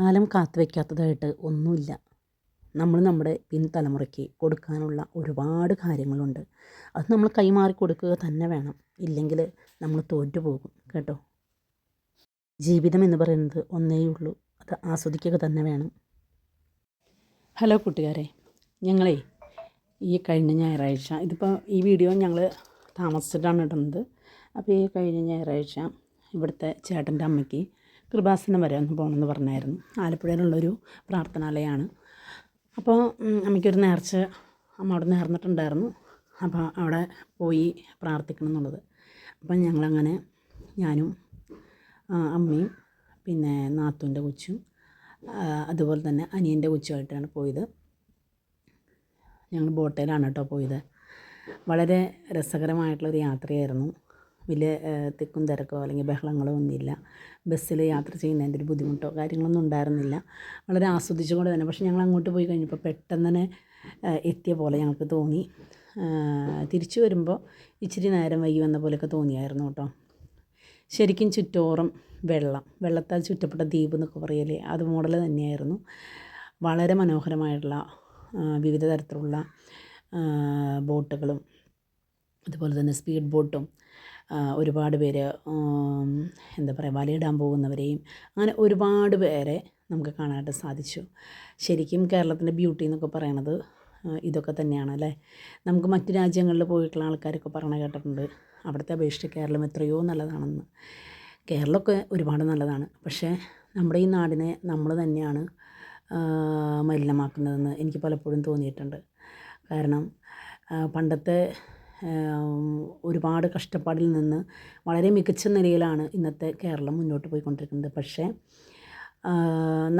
കാലം കാത്തു വയ്ക്കാത്തതായിട്ട് ഒന്നുമില്ല. നമ്മൾ നമ്മുടെ പിൻതലമുറയ്ക്ക് കൊടുക്കാനുള്ള ഒരുപാട് കാര്യങ്ങളുണ്ട്. അത് നമ്മൾ കൈമാറി കൊടുക്കുക തന്നെ വേണം. ഇല്ലെങ്കിൽ നമ്മൾ തോറ്റു പോകും. കേട്ടോ? ജീവിതം എന്ന് പറയുന്നത് ഒന്നേ ഉള്ളൂ. അത് ആസ്വദിക്കുക തന്നെ വേണം. ഹലോ കൂട്ടുകാരെ. ഞങ്ങളെ ഈ കഴിഞ്ഞ ഞായറാഴ്ച ഇതിപ്പോൾ ഈ വീഡിയോ ഞങ്ങൾ താമസിച്ചിട്ടാണ് ഇടുന്നത്. അപ്പോൾ ഈ കഴിഞ്ഞ ഞായറാഴ്ച ഇവിടുത്തെ ചേട്ടന്റെ അമ്മയ്ക്ക് കൃപാസനം വരെ ഒന്ന് പോകണമെന്ന് പറഞ്ഞായിരുന്നു. ആലപ്പുഴയിലുള്ളൊരു പ്രാർത്ഥനാലയമാണ്. അപ്പോൾ അമ്മയ്ക്കൊരു നേർച്ച അമ്മ അവിടെ നേർന്നിട്ടുണ്ടായിരുന്നു. അപ്പോൾ അവിടെ പോയി പ്രാർത്ഥിക്കണം എന്നുള്ളത്. അപ്പം ഞങ്ങളങ്ങനെ ഞാനും അമ്മയും പിന്നെ നാത്തൂന്റെ കൊച്ചും അതുപോലെ തന്നെ അനിയന്റെ കൊച്ചുമായിട്ടാണ് പോയത്. ഞങ്ങൾ ബോട്ടയിലാണ് കേട്ടോ പോയത്. വളരെ രസകരമായിട്ടുള്ളൊരു യാത്രയായിരുന്നു. വലിയ തിക്കും തിരക്കോ അല്ലെങ്കിൽ ബഹളങ്ങളോ ഒന്നുമില്ല. ബസ്സിൽ യാത്ര ചെയ്യുന്നതിന്റെ ഒരു ബുദ്ധിമുട്ടോ കാര്യങ്ങളൊന്നും ഉണ്ടായിരുന്നില്ല. വളരെ ആസ്വദിച്ചുകൊണ്ട് തന്നെ. പക്ഷേ ഞങ്ങൾ അങ്ങോട്ട് പോയി കഴിഞ്ഞപ്പോൾ പെട്ടെന്ന് തന്നെ എത്തിയ പോലെ ഞങ്ങൾക്ക് തോന്നി. തിരിച്ചു വരുമ്പോൾ ഇച്ചിരി നേരം വൈകി വന്ന പോലെയൊക്കെ തോന്നിയായിരുന്നു കേട്ടോ. ശരിക്കും ചുറ്റോറും വെള്ളം. വെള്ളത്താൽ ചുറ്റപ്പെട്ട ദ്വീപ് എന്നൊക്കെ പറയലേ അത് മോഡൽ തന്നെയായിരുന്നു. വളരെ മനോഹരമായിട്ടുള്ള വിവിധ തരത്തിലുള്ള ബോട്ടുകളും അതുപോലെ തന്നെ സ്പീഡ് ബോട്ടും ഒരുപാട് പേര് എന്താ പറയുക വലയിടാൻ പോകുന്നവരെയും അങ്ങനെ ഒരുപാട് പേരെ നമുക്ക് കാണാനായിട്ട് സാധിച്ചു. ശരിക്കും കേരളത്തിന്റെ ബ്യൂട്ടി എന്നൊക്കെ പറയണത് ഇതൊക്കെ തന്നെയാണ് അല്ലേ? നമുക്ക് മറ്റു രാജ്യങ്ങളിൽ പോയിട്ടുള്ള ആൾക്കാരൊക്കെ പറയണ കേട്ടിട്ടുണ്ട് അവിടുത്തെ അപേക്ഷിച്ച് കേരളം എത്രയോ നല്ലതാണെന്ന്. കേരളമൊക്കെ ഒരുപാട് നല്ലതാണ് പക്ഷേ നമ്മുടെ ഈ നാടിനെ നമ്മൾ തന്നെയാണ് മലിനമാക്കുന്നതെന്ന് എനിക്ക് പലപ്പോഴും തോന്നിയിട്ടുണ്ട്. കാരണം പണ്ടത്തെ ഒരുപാട് കഷ്ടപ്പാടിൽ നിന്ന് വളരെ മികച്ച നിലയിലാണ് ഇന്നത്തെ കേരളം മുന്നോട്ട് പോയിക്കൊണ്ടിരിക്കുന്നത്. പക്ഷേ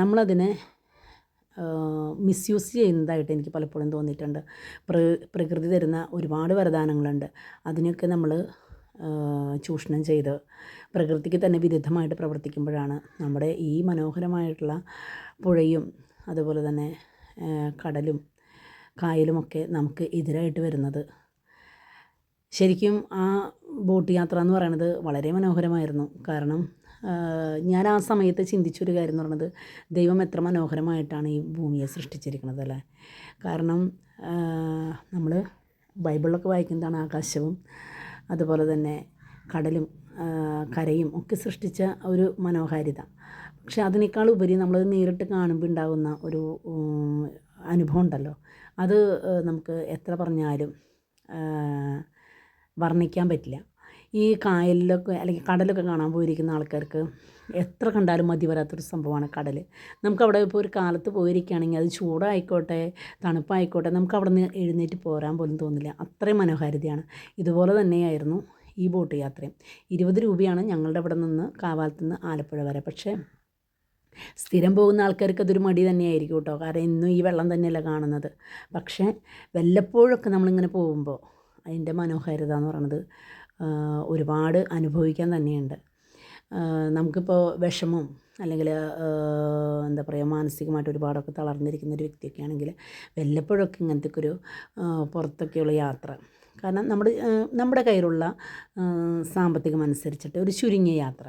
നമ്മളതിനെ മിസ്യൂസ് ചെയ്യുന്നതായിട്ട് എനിക്ക് പലപ്പോഴും തോന്നിയിട്ടുണ്ട്. പ്ര പ്രകൃതി തരുന്ന ഒരുപാട് വരദാനങ്ങളുണ്ട്. അതിനൊക്കെ നമ്മൾ ചൂഷണം ചെയ്ത് പ്രകൃതിക്ക് തന്നെ വിരുദ്ധമായിട്ട് പ്രവർത്തിക്കുമ്പോഴാണ് നമ്മുടെ ഈ മനോഹരമായിട്ടുള്ള പുഴയും അതുപോലെ തന്നെ കടലും കായലുമൊക്കെ നമുക്ക് എതിരായിട്ട് വരുന്നത്. ശരിക്കും ആ ബോട്ട് യാത്ര എന്ന് പറയുന്നത് വളരെ മനോഹരമായിരുന്നു. കാരണം ഞാൻ ആ സമയത്ത് ചിന്തിച്ചൊരു കാര്യം എന്ന് പറയുന്നത് ദൈവം എത്ര മനോഹരമായിട്ടാണ് ഈ ഭൂമിയെ സൃഷ്ടിച്ചിരിക്കുന്നത് അല്ലേ? കാരണം നമ്മൾ ബൈബിളിലൊക്കെ വായിക്കുന്നതാണ് ആകാശവും അതുപോലെ തന്നെ കടലും കരയും ഒക്കെ സൃഷ്ടിച്ച ഒരു മനോഹാരിത. പക്ഷെ അതിനേക്കാൾ ഉപരി നമ്മൾ നേരിട്ട് കാണുമ്പോൾ ഉണ്ടാകുന്ന ഒരു അനുഭവം ഉണ്ടല്ലോ. അത് നമുക്ക് എത്ര പറഞ്ഞാലും വർണിക്കാൻ പറ്റില്ല. ഈ കായലിലൊക്കെ അല്ലെങ്കിൽ കടലൊക്കെ കാണാൻ പോയിരിക്കുന്ന ആൾക്കാർക്ക് എത്ര കണ്ടാലും മതി വരാത്തൊരു സംഭവമാണ് കടൽ നമുക്ക് അവിടെ ഇപ്പോൾ ഒരു കാലത്ത് പോയിരിക്കുകയാണെങ്കിൽ അത് ചൂടായിക്കോട്ടെ തണുപ്പായിക്കോട്ടെ നമുക്ക് അവിടെ നിന്ന് എഴുന്നേറ്റ് പോരാൻ പോലും തോന്നില്ല. അത്രയും മനോഹാരിതയാണ്. ഇതുപോലെ തന്നെയായിരുന്നു ഈ ബോട്ട് യാത്രയും. ഇരുപത് രൂപയാണ് ഞങ്ങളുടെ അവിടെ നിന്ന് കാവാലത്ത് നിന്ന് ആലപ്പുഴ വരെ. പക്ഷേ സ്ഥിരം പോകുന്ന ആൾക്കാർക്ക് അതൊരു മടി തന്നെയായിരിക്കും കേട്ടോ. കാരണം ഇന്നും ഈ വെള്ളം തന്നെയല്ല കാണുന്നത്. പക്ഷേ വല്ലപ്പോഴൊക്കെ നമ്മളിങ്ങനെ പോകുമ്പോൾ അതിന്റെ മനോഹാരിത എന്ന് പറയുന്നത് ഒരുപാട് അനുഭവിക്കാൻ തന്നെയുണ്ട്. നമുക്കിപ്പോൾ വിഷമം അല്ലെങ്കിൽ എന്താ പറയുക മാനസികമായിട്ട് ഒരുപാടൊക്കെ തളർന്നിരിക്കുന്ന ഒരു വ്യക്തിയൊക്കെ ആണെങ്കിൽ വല്ലപ്പോഴൊക്കെ ഇങ്ങനത്തെ ഒരു പുറത്തൊക്കെയുള്ള യാത്ര. കാരണം നമ്മുടെ നമ്മുടെ കയ്യിലുള്ള സാമ്പത്തികം അനുസരിച്ചിട്ട് ഒരു ചുരുങ്ങിയ യാത്ര.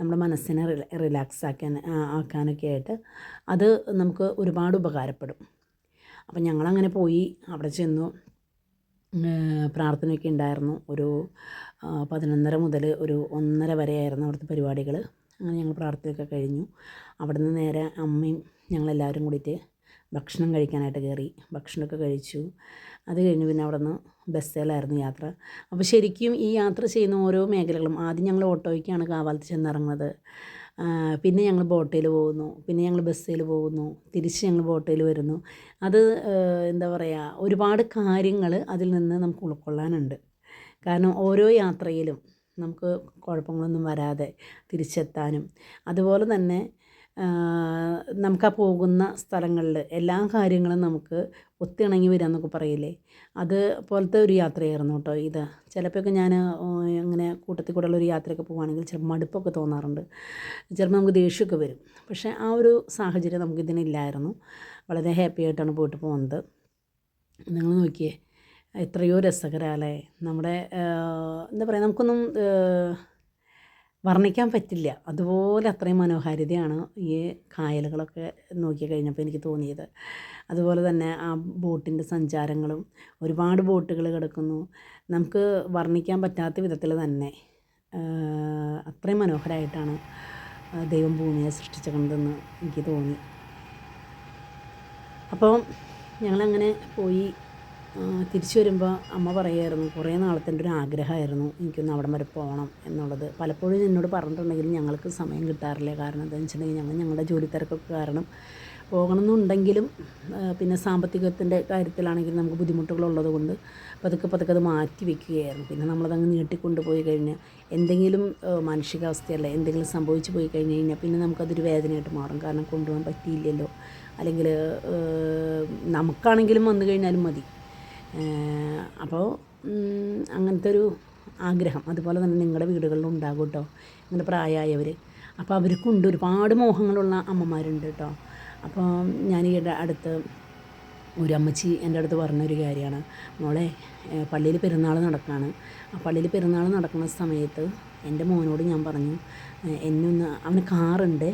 നമ്മുടെ മനസ്സിനെ റില റിലാക്സ് ആക്കാൻ ആക്കാനൊക്കെ ആയിട്ട് അത് നമുക്ക് ഒരുപാട് ഉപകാരപ്പെടും. അപ്പം ഞങ്ങളങ്ങനെ പോയി അവിടെ ചെന്നു. പ്രാർത്ഥനയൊക്കെ ഉണ്ടായിരുന്നു. ഒരു പതിനൊന്നര മുതൽ ഒരു ഒന്നര വരെയായിരുന്നു അവിടുത്തെ പരിപാടികൾ അങ്ങനെ ഞങ്ങൾ പ്രാർത്ഥനയൊക്കെ കഴിഞ്ഞു. അവിടെ നിന്ന് നേരെ അമ്മയും ഞങ്ങളെല്ലാവരും കൂടിയിട്ട് ഭക്ഷണം കഴിക്കാനായിട്ട് കയറി. ഭക്ഷണമൊക്കെ കഴിച്ചു. അത് കഴിഞ്ഞ് പിന്നെ അവിടെ നിന്ന് ബസ്സിലായിരുന്നു യാത്ര. അപ്പോൾ ശരിക്കും ഈ യാത്ര ചെയ്യുന്ന ഓരോ മേഖലകളും ആദ്യം ഞങ്ങൾ ഓട്ടോയ്ക്കാണ് കാവാലത്ത് ചെന്നിറങ്ങുന്നത്. പിന്നെ ഞങ്ങൾ ബോട്ടയിൽ പോകുന്നു പിന്നെ ഞങ്ങൾ ബസ്സിൽ പോകുന്നു തിരിച്ച് ഞങ്ങൾ ബോട്ടയിൽ വരുന്നു. അത് എന്താ പറയുക ഒരുപാട് കാര്യങ്ങൾ അതിൽ നിന്ന് നമുക്ക് ഉൾക്കൊള്ളാനുണ്ട്. കാരണം ഓരോ യാത്രയിലും നമുക്ക് കുഴപ്പങ്ങളൊന്നും വരാതെ തിരിച്ചെത്താനും അതുപോലെ തന്നെ നമുക്ക് ആ പോകുന്ന സ്ഥലങ്ങളിൽ എല്ലാ കാര്യങ്ങളും നമുക്ക് ഒത്തിണങ്ങി വരിക എന്നൊക്കെ പറയില്ലേ അതുപോലത്തെ ഒരു യാത്രയായിരുന്നു കേട്ടോ ഇത്. ചിലപ്പോഴൊക്കെ ഞാൻ ഇങ്ങനെ കൂട്ടത്തിൽ കൂടെയുള്ള ഒരു യാത്രയൊക്കെ പോവുകയാണെങ്കിൽ ചിലപ്പോൾ മടുപ്പൊക്കെ തോന്നാറുണ്ട്. ചിലപ്പോൾ നമുക്ക് ദേഷ്യമൊക്കെ വരും. പക്ഷേ ആ ഒരു സാഹചര്യം നമുക്കിതിനില്ലായിരുന്നു. വളരെ ഹാപ്പി ആയിട്ടാണ് പോയിട്ട് പോകുന്നത് നിങ്ങൾ നോക്കിയേ എത്രയോ രസകരമല്ലേ നമ്മുടെ എന്താ പറയുക നമുക്കൊന്നും വർണിക്കാൻ പറ്റില്ല. അതുപോലെ അത്രയും മനോഹാരിതയാണ് ഈ കായലുകളൊക്കെ നോക്കി കഴിഞ്ഞപ്പോൾ എനിക്ക് തോന്നിയത്. അതുപോലെ തന്നെ ആ ബോട്ടിന്റെ സഞ്ചാരങ്ങളും ഒരുപാട് ബോട്ടുകൾ കിടക്കുന്നു. നമുക്ക് വർണിക്കാൻ പറ്റാത്ത വിധത്തിൽ തന്നെ അത്രയും മനോഹരമായിട്ടാണ് ദൈവം ഭൂമിയെ സൃഷ്ടിച്ചിട്ടുണ്ടെന്ന് എനിക്ക് തോന്നി. അപ്പോൾ ഞങ്ങളങ്ങനെ പോയി തിരിച്ചു വരുമ്പോൾ അമ്മ പറയുമായിരുന്നു കുറേ നാളത്തെ എന്റെ ഒരു ആഗ്രഹമായിരുന്നു എനിക്കൊന്ന് അവിടം വരെ പോകണം എന്നുള്ളത്. പലപ്പോഴും എന്നോട് പറഞ്ഞിട്ടുണ്ടെങ്കിലും ഞങ്ങൾക്ക് സമയം കിട്ടാറില്ല. കാരണം എന്താണെന്ന് വെച്ചിട്ടുണ്ടെങ്കിൽ ഞങ്ങൾ ഞങ്ങളുടെ ജോലി തിരക്കൊക്കെ കാരണം പോകണമെന്നുണ്ടെങ്കിലും പിന്നെ സാമ്പത്തികത്തിന്റെ കാര്യത്തിലാണെങ്കിൽ നമുക്ക് ബുദ്ധിമുട്ടുകളുള്ളത് കൊണ്ട് പതുക്കെ പതുക്കെ അത് മാറ്റി വെക്കുകയായിരുന്നു. പിന്നെ നമ്മളതങ്ങ് നീട്ടിക്കൊണ്ട് പോയി കഴിഞ്ഞാൽ എന്തെങ്കിലും മാനുഷികാവസ്ഥയല്ല എന്തെങ്കിലും സംഭവിച്ചു പോയി കഴിഞ്ഞ് കഴിഞ്ഞാൽ പിന്നെ നമുക്കതൊരു വേദനയായിട്ട് മാറും. കാരണം കൊണ്ടുപോകാൻ പറ്റിയില്ലല്ലോ. അല്ലെങ്കിൽ നമുക്കാണെങ്കിലും വന്നു കഴിഞ്ഞാലും മതി. അപ്പോൾ അങ്ങനത്തെ ഒരു ആഗ്രഹം. അതുപോലെ തന്നെ നിങ്ങളുടെ വീടുകളിലും ഉണ്ടാകും കേട്ടോ ഇങ്ങനെ പ്രായമായവർ അപ്പോൾ അവർക്കുണ്ട് ഒരുപാട് മോഹങ്ങളുള്ള അമ്മമാരുണ്ട് കേട്ടോ അപ്പോൾ ഞാൻ ഈ അടുത്ത് ഒരു അമ്മച്ചി എന്റെ അടുത്ത് പറഞ്ഞൊരു കാര്യമാണ് മോളെ പള്ളിയിൽ പെരുന്നാൾ നടക്കുകയാണ് ആ പള്ളിയിൽ പെരുന്നാൾ നടക്കുന്ന സമയത്ത് എന്റെ മോനോട് ഞാൻ പറഞ്ഞു എന്നൊന്ന് അവന് കാറുണ്ട്.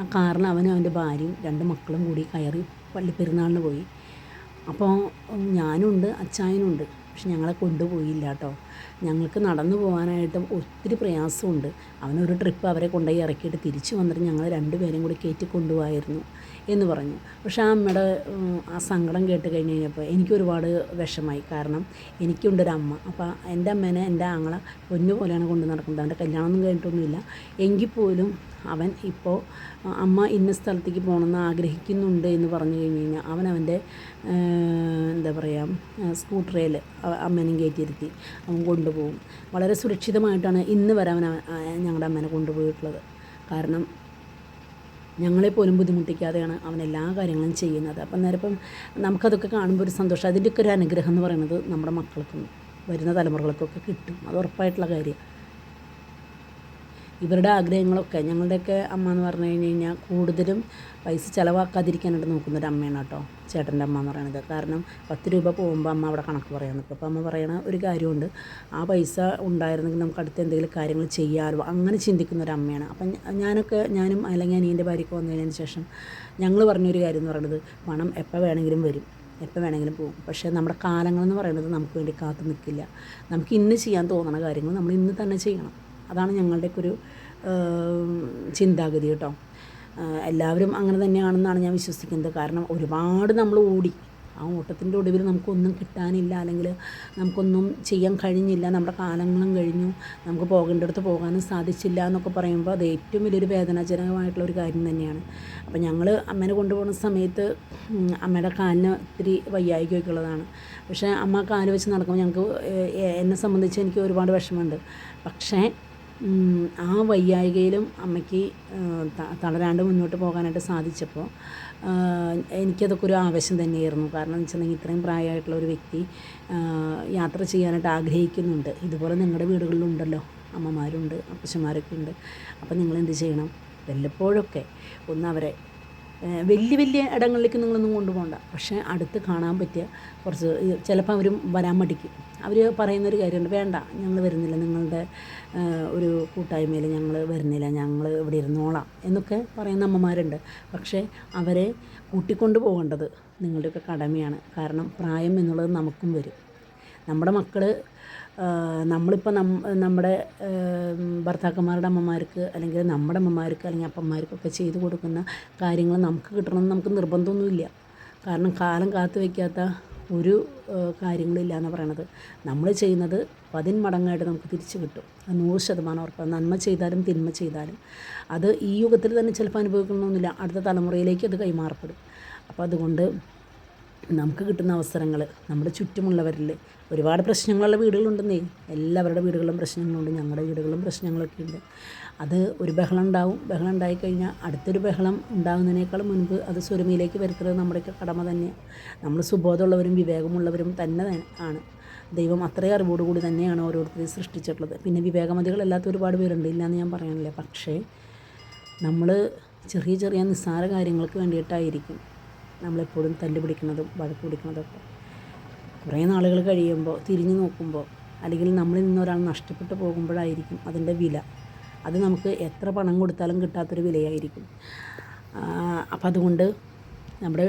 ആ കാറിൽ അവനും അവന്റെ ഭാര്യയും രണ്ട് മക്കളും കൂടി കയറി പള്ളി പെരുന്നാളിന് പോയി. അപ്പോൾ ഞാനുണ്ട് അച്ചായനുണ്ട്. പക്ഷെ ഞങ്ങളെ കൊണ്ടുപോയില്ല കേട്ടോ. ഞങ്ങൾക്ക് നടന്നു പോകാനായിട്ട് ഒത്തിരി പ്രയാസമുണ്ട്. അവനൊരു ട്രിപ്പ് അവരെ കൊണ്ടുപോയി ഇറക്കിയിട്ട് തിരിച്ചു വന്നിട്ട് ഞങ്ങൾ രണ്ടുപേരും കൂടി കയറ്റി കൊണ്ടുപോകായിരുന്നു എന്ന് പറഞ്ഞു. പക്ഷേ ആ അമ്മയുടെ ആ സങ്കടം കേട്ട് കഴിഞ്ഞ് കഴിഞ്ഞപ്പോൾ എനിക്ക് ഒരുപാട് വിഷമായി കാരണം എനിക്കുണ്ടൊരമ്മ അപ്പോൾ എന്റെ അമ്മേനെ എന്റെ ആങ്ങളെ പൊന്നു പോലെയാണ് കൊണ്ടു നടക്കുന്നത്. അവന്റെ കല്യാണമൊന്നും കഴിഞ്ഞിട്ടൊന്നുമില്ല. എങ്കിൽ പോലും അവൻ ഇപ്പോൾ അമ്മ ഇന്ന സ്ഥലത്തേക്ക് പോകണമെന്ന് ആഗ്രഹിക്കുന്നുണ്ട് എന്ന് പറഞ്ഞു കഴിഞ്ഞ് കഴിഞ്ഞാൽ അവൻ അവന്റെ എന്താ പറയുക സ്കൂട്ടറിൽ അമ്മേനെയും കയറ്റിയിരുത്തി അവൻ കൊണ്ടുപോകും. വളരെ സുരക്ഷിതമായിട്ടാണ് ഇന്ന് വരെ അവൻ ഞങ്ങളുടെ അമ്മേനെ കൊണ്ടുപോയിട്ടുള്ളത്. കാരണം ഞങ്ങളെപ്പോലും ബുദ്ധിമുട്ടിക്കാതെയാണ് അവൻ എല്ലാ കാര്യങ്ങളും ചെയ്യുന്നത്. അപ്പം അന്നേരം ഇപ്പം നമുക്കതൊക്കെ കാണുമ്പോൾ ഒരു സന്തോഷം. അതിന്റെയൊക്കെ ഒരു അനുഗ്രഹം എന്ന് പറയുന്നത് നമ്മുടെ മക്കൾക്കും വരുന്ന തലമുറകൾക്കൊക്കെ കിട്ടും. അത് ഉറപ്പായിട്ടുള്ള കാര്യമാണ്. ഇവരുടെ ആഗ്രഹങ്ങളൊക്കെ ഞങ്ങളുടെയൊക്കെ അമ്മ എന്ന് പറഞ്ഞു കഴിഞ്ഞ് കഴിഞ്ഞാൽ കൂടുതലും പൈസ ചിലവാക്കാതിരിക്കാനായിട്ട് നോക്കുന്നൊരു അമ്മയാണ് കേട്ടോ ചേട്ടന്റെ അമ്മ എന്ന് പറയുന്നത്. കാരണം പത്ത് രൂപ പോകുമ്പോൾ അമ്മ അവിടെ കണക്ക് പറയാൻ അപ്പോൾ അമ്മ പറയണ ഒരു കാര്യമുണ്ട്. ആ പൈസ ഉണ്ടായിരുന്നെങ്കിൽ നമുക്ക് അടുത്ത എന്തെങ്കിലും കാര്യങ്ങൾ ചെയ്യാമല്ലോ അങ്ങനെ ചിന്തിക്കുന്ന ഒരു അമ്മയാണ്. അപ്പം ഞാനൊക്കെ ഞാനും അല്ലെങ്കിൽ അനിയന്റെ ഭാര്യയ്ക്ക് വന്നതിന് ശേഷം ഞങ്ങൾ പറഞ്ഞൊരു കാര്യം എന്ന് പറയുന്നത് പണം എപ്പോൾ വേണമെങ്കിലും വരും എപ്പോൾ വേണമെങ്കിലും പോകും. പക്ഷേ നമ്മുടെ കാലങ്ങളെന്ന് പറയുന്നത് നമുക്ക് വേണ്ടി കാത്തു നിൽക്കില്ല. നമുക്ക് ഇന്ന് ചെയ്യാൻ തോന്നുന്ന കാര്യങ്ങൾ നമ്മൾ ഇന്ന് തന്നെ ചെയ്യണം. അതാണ് ഞങ്ങളുടെയൊക്കെ ഒരു ചിന്താഗതി കേട്ടോ. എല്ലാവരും അങ്ങനെ തന്നെയാണെന്നാണ് ഞാൻ വിശ്വസിക്കുന്നത്. കാരണം ഒരുപാട് നമ്മൾ ഓടി. ആ ഓട്ടത്തിന്റെ ഒടുവിൽ നമുക്കൊന്നും കിട്ടാനില്ല അല്ലെങ്കിൽ നമുക്കൊന്നും ചെയ്യാൻ കഴിഞ്ഞില്ല. നമ്മുടെ കാലങ്ങളും കഴിഞ്ഞു. നമുക്ക് പോകേണ്ടടുത്ത് പോകാനും സാധിച്ചില്ല എന്നൊക്കെ പറയുമ്പോൾ അത് ഏറ്റവും വലിയൊരു വേദനാജനകമായിട്ടുള്ള ഒരു കാര്യം തന്നെയാണ്. അപ്പോൾ ഞങ്ങൾ അമ്മേനെ കൊണ്ടുപോകുന്ന സമയത്ത് അമ്മയുടെ കാലിന് ഇത്തിരി വയ്യായികയൊക്കെ പക്ഷേ അമ്മ കാൽ വെച്ച് നടക്കുമ്പോൾ ഞങ്ങൾക്ക് എന്നെ സംബന്ധിച്ച് എനിക്ക് ഒരുപാട് വിഷമമുണ്ട്. പക്ഷേ ആ വയ്യായികയിലും അമ്മയ്ക്ക് തളരാണ്ട് മുന്നോട്ട് പോകാനായിട്ട് സാധിച്ചപ്പോൾ എനിക്കതൊക്കെ ഒരു ആവശ്യം തന്നെയായിരുന്നു. കാരണം എന്ന് വെച്ചിട്ടുണ്ടെങ്കിൽ ഇത്രയും പ്രായമായിട്ടുള്ള ഒരു വ്യക്തി യാത്ര ചെയ്യാനായിട്ട് ആഗ്രഹിക്കുന്നുണ്ട്. ഇതുപോലെ നിങ്ങളുടെ വീടുകളിലുണ്ടല്ലോ അമ്മമാരുണ്ട് അപ്പച്ചന്മാരൊക്കെ ഉണ്ട്. അപ്പോൾ നിങ്ങൾ എന്ത് ചെയ്യണം? വല്ലപ്പോഴൊക്കെ ഒന്ന് അവരെ വലിയ വലിയ ഇടങ്ങളിലേക്ക് നിങ്ങളൊന്നും കൊണ്ടുപോകണ്ട. പക്ഷേ അടുത്ത് കാണാൻ പറ്റിയ കുറച്ച് ചിലപ്പോൾ അവരും വരാൻ മടിക്കും. അവർ പറയുന്നൊരു കാര്യമുണ്ട്. വേണ്ട ഞങ്ങൾ വരുന്നില്ല. നിങ്ങളുടെ ഒരു കൂട്ടായ്മയിൽ ഞങ്ങൾ വരുന്നില്ല. ഞങ്ങൾ ഇവിടെ ഇരുന്നോളാം എന്നൊക്കെ പറയുന്ന അമ്മമാരുണ്ട്. പക്ഷേ അവരെ കൂട്ടിക്കൊണ്ട് പോകേണ്ടത് നിങ്ങളുടെയൊക്കെ കടമയാണ്. കാരണം പ്രായം എന്നുള്ളത് നമുക്കും വരും. നമ്മുടെ മക്കൾ നമ്മളിപ്പോൾ നമ്മുടെ ഭർത്താക്കന്മാരുടെ അമ്മമാർക്ക് അല്ലെങ്കിൽ നമ്മുടെ അമ്മമാർക്ക് അല്ലെങ്കിൽ അപ്പന്മാർക്കൊക്കെ ചെയ്തു കൊടുക്കുന്ന കാര്യങ്ങൾ നമുക്ക് കിട്ടണമെന്ന് നമുക്ക് നിർബന്ധമൊന്നുമില്ല. കാരണം കാലം കാത്തു വയ്ക്കാത്ത ഒരു കാര്യങ്ങളില്ല എന്ന് പറയണത്. നമ്മൾ ചെയ്യുന്നത് പതിൻ മടങ്ങായിട്ട് നമുക്ക് തിരിച്ചു കിട്ടും. നൂറ് ശതമാനം ഉറപ്പാണ്. നന്മ ചെയ്താലും തിന്മ ചെയ്താലും. അത് ഈ യുഗത്തിൽ തന്നെ ചിലപ്പോൾ അനുഭവിക്കണമെന്നില്ല. അടുത്ത തലമുറയിലേക്ക് അത് കൈമാറപ്പെടും. അപ്പോൾ അതുകൊണ്ട് നമുക്ക് കിട്ടുന്ന അവസരങ്ങൾ നമ്മുടെ ചുറ്റുമുള്ളവരിൽ ഒരുപാട് പ്രശ്നങ്ങളുള്ള വീടുകളുണ്ടെന്നേ. എല്ലാവരുടെ വീടുകളിലും പ്രശ്നങ്ങളുണ്ട് ഞങ്ങളുടെ വീടുകളിലും പ്രശ്നങ്ങളൊക്കെ ഉണ്ട്. അത് ഒരു ബഹളം ഉണ്ടാവും. ബഹളം ഉണ്ടായിക്കഴിഞ്ഞാൽ അടുത്തൊരു ബഹളം ഉണ്ടാകുന്നതിനേക്കാൾ മുൻപ് അത് സ്വരമയിലേക്ക് വരുത്തുന്നത് നമ്മുടെയൊക്കെ കടമ തന്നെയാണ് നമ്മൾ സുബോധമുള്ളവരും വിവേകമുള്ളവരും തന്നെ ആണ്. ദൈവം അത്രയും അറിവോടുകൂടി തന്നെയാണ് ഓരോരുത്തരെയും സൃഷ്ടിച്ചിട്ടുള്ളത്. പിന്നെ വിവേകമതികളല്ലാത്ത ഒരുപാട് പേരുണ്ട് ഇല്ലയെന്ന് ഞാൻ പറയാനില്ല. പക്ഷേ നമ്മൾ ചെറിയ ചെറിയ നിസ്സാര കാര്യങ്ങൾക്ക് വേണ്ടിയിട്ടായിരിക്കും. നമ്മളെപ്പോഴും തല്ല് പിടിക്കുന്നതും വഴക്ക് പിടിക്കുന്നതൊക്കെ കുറേ നാളുകൾ കഴിയുമ്പോൾ തിരിഞ്ഞു നോക്കുമ്പോൾ അല്ലെങ്കിൽ നമ്മളിൽ നിന്ന് ഒരാൾ നഷ്ടപ്പെട്ടു പോകുമ്പോഴായിരിക്കും അതിന്റെ വില. അത് നമുക്ക് എത്ര പണം കൊടുത്താലും കിട്ടാത്തൊരു വിലയായിരിക്കും. അപ്പം അതുകൊണ്ട് നമ്മുടെ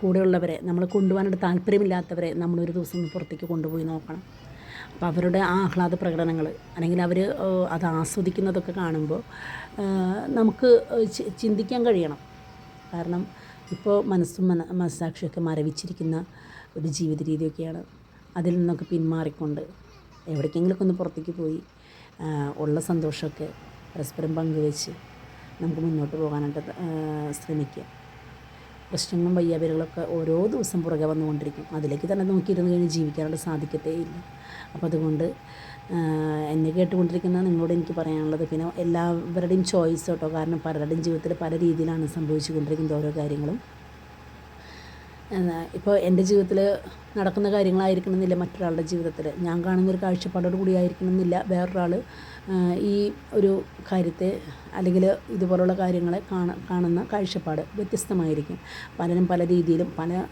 കൂടെയുള്ളവരെ നമ്മൾ കൊണ്ടുപോകാനായിട്ട് താല്പര്യമില്ലാത്തവരെ നമ്മളൊരു ദിവസം പുറത്തേക്ക് കൊണ്ടുപോയി നോക്കണം. അപ്പോൾ അവരുടെ ആ ആഹ്ലാദ പ്രകടനങ്ങൾ അല്ലെങ്കിൽ അവർ അത് ആസ്വദിക്കുന്നതൊക്കെ കാണുമ്പോൾ നമുക്ക് ചിന്തിക്കാൻ കഴിയണം. കാരണം ഇപ്പോൾ മനസ്സും മന മനസ്സാക്ഷിയൊക്കെ മരവിച്ചിരിക്കുന്ന ഒരു ജീവിത രീതിയൊക്കെയാണ് അതിൽ നിന്നൊക്കെ പിന്മാറിക്കൊണ്ട് എവിടേക്കെങ്കിലുമൊക്കെ ഒന്ന് പുറത്തേക്ക് പോയി ഉള്ള സന്തോഷമൊക്കെ പരസ്പരം പങ്കുവെച്ച് നമുക്ക് മുന്നോട്ട് പോകാനായിട്ട് ശ്രമിക്കുക. പ്രശ്നങ്ങളും വയ്യാപേരുകളൊക്കെ ഓരോ ദിവസം പുറകെ വന്നുകൊണ്ടിരിക്കും. അതിലേക്ക് തന്നെ നോക്കിയിരുന്ന് കഴിഞ്ഞ് ജീവിക്കാനായിട്ട് സാധിക്കത്തേ ഇല്ല അപ്പോൾ അതുകൊണ്ട് എന്നെ കേട്ടുകൊണ്ടിരിക്കുന്ന നിങ്ങളോട് എനിക്ക് പറയാനുള്ളത് പിന്നെ എല്ലാവരുടെയും ചോയ്സ് കേട്ടോ. കാരണം പലരുടെയും ജീവിതത്തിൽ പല രീതിയിലാണ് സംഭവിച്ചു കൊണ്ടിരിക്കുന്നത് ഓരോ കാര്യങ്ങളും. ഇപ്പോൾ എന്റെ ജീവിതത്തിൽ നടക്കുന്ന കാര്യങ്ങളായിരിക്കണം എന്നില്ല മറ്റൊരാളുടെ ജീവിതത്തിൽ ഞാൻ കാണുന്ന ഒരു കാഴ്ചപ്പാടോട് കൂടി ആയിരിക്കണം എന്നില്ല വേറൊരാൾ ഈ ഒരു കാര്യത്തെ അല്ലെങ്കിൽ ഇതുപോലുള്ള കാര്യങ്ങളെ കാണ കാണുന്ന കാഴ്ചപ്പാട് വ്യത്യസ്തമായിരിക്കും. പലരും പല രീതിയിലും പല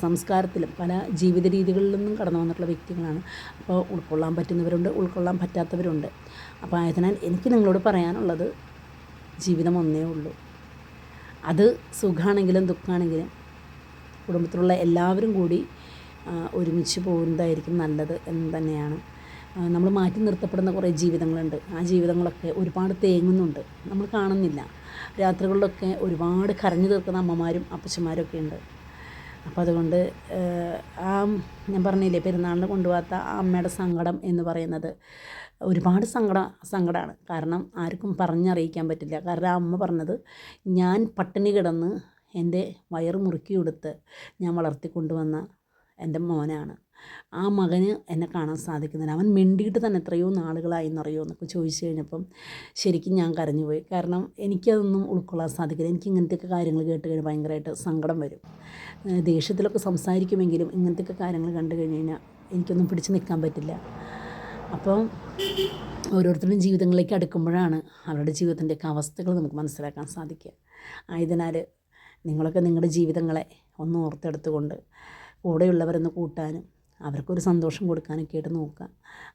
സംസ്കാരത്തിലും പല ജീവിത രീതികളിൽ നിന്നും കടന്നു വന്നിട്ടുള്ള വ്യക്തികളാണ്. അപ്പോൾ ഉൾക്കൊള്ളാൻ പറ്റുന്നവരുണ്ട് ഉൾക്കൊള്ളാൻ പറ്റാത്തവരുണ്ട്. അപ്പോൾ ആയതിനാൽ എനിക്ക് നിങ്ങളോട് പറയാനുള്ളത് ജീവിതം ഒന്നേ ഉള്ളൂ. അത് സുഖമാണെങ്കിലും ദുഃഖമാണെങ്കിലും കുടുംബത്തിലുള്ള എല്ലാവരും കൂടി ഒരുമിച്ച് പോകുന്നതായിരിക്കും നല്ലത് എന്ന് തന്നെയാണ്. നമ്മൾ മാറ്റി നിർത്തപ്പെടുന്ന കുറേ ജീവിതങ്ങളുണ്ട്. ആ ജീവിതങ്ങളൊക്കെ ഒരുപാട് തേങ്ങുന്നുണ്ട്. നമ്മൾ കാണുന്നില്ല. രാത്രികളിലൊക്കെ ഒരുപാട് കരഞ്ഞു തീർക്കുന്ന അമ്മമാരും അപ്പച്ചന്മാരൊക്കെ ഉണ്ട്. അപ്പോൾ അതുകൊണ്ട് ആ ഞാൻ പറഞ്ഞില്ലേ പെരുന്നാളിന് കൊണ്ടുപോകാത്ത ആ അമ്മയുടെ സങ്കടം എന്ന് പറയുന്നത് ഒരുപാട് സങ്കട സങ്കടമാണ് കാരണം ആർക്കും പറഞ്ഞറിയിക്കാൻ പറ്റില്ല. കാരണം ആ അമ്മ പറഞ്ഞത് ഞാൻ പട്ടിണി കിടന്ന് എന്റെ വയറ് മുറുക്കി കൊടുത്ത് ഞാൻ വളർത്തിക്കൊണ്ടുവന്ന എന്റെ മോനാണ്. ആ മകന് എന്നെ കാണാൻ സാധിക്കുന്നില്ല. അവൻ മിണ്ടിയിട്ട് തന്നെ എത്രയോ നാളുകളായി എന്നറിയോ എന്നൊക്കെ ചോദിച്ചു കഴിഞ്ഞപ്പം ശരിക്കും ഞാൻ കരഞ്ഞുപോയി. കാരണം എനിക്കതൊന്നും ഉൾക്കൊള്ളാൻ സാധിക്കില്ല. എനിക്ക് ഇങ്ങനത്തെയൊക്കെ കാര്യങ്ങൾ കേട്ട് കഴിഞ്ഞാൽ ഭയങ്കരമായിട്ട് സങ്കടം വരും. ദേഷ്യത്തിലൊക്കെ സംസാരിക്കുമെങ്കിലും ഇങ്ങനത്തെയൊക്കെ കാര്യങ്ങൾ കണ്ടു കഴിഞ്ഞ് കഴിഞ്ഞാൽ എനിക്കൊന്നും പിടിച്ചു നിൽക്കാൻ പറ്റില്ല. അപ്പം ഓരോരുത്തരുടെയും ജീവിതങ്ങളിലേക്ക് അടുക്കുമ്പോഴാണ് അവരുടെ ജീവിതത്തിന്റെയൊക്കെ അവസ്ഥകൾ നമുക്ക് മനസ്സിലാക്കാൻ സാധിക്കുക. ആയതിനാൽ നിങ്ങളൊക്കെ നിങ്ങളുടെ ജീവിതങ്ങളെ ഒന്ന് ഓർത്തെടുത്തുകൊണ്ട് കൂടെയുള്ളവരൊന്ന് കൂട്ടാനും അവർക്കൊരു സന്തോഷം കൊടുക്കാനൊക്കെ ആയിട്ട് നോക്കുക.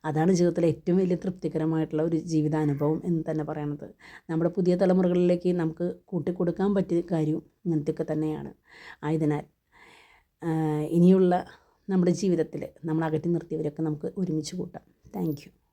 അതാണ് ജീവിതത്തിലെ ഏറ്റവും വലിയ തൃപ്തികരമായിട്ടുള്ള ഒരു ജീവിതാനുഭവം എന്ന് തന്നെ പറയുന്നത് നമ്മുടെ പുതിയ തലമുറകളിലേക്ക് നമുക്ക് കൂട്ടിക്കൊടുക്കാൻ പറ്റിയ കാര്യവും ഇങ്ങനത്തെയൊക്കെ തന്നെയാണ്. ആയതിനാൽ ഇനിയുള്ള നമ്മുടെ ജീവിതത്തിൽ നമ്മൾ അകറ്റി നിർത്തിയവരൊക്കെ നമുക്ക് ഒരുമിച്ച് കൂട്ടാം. താങ്ക്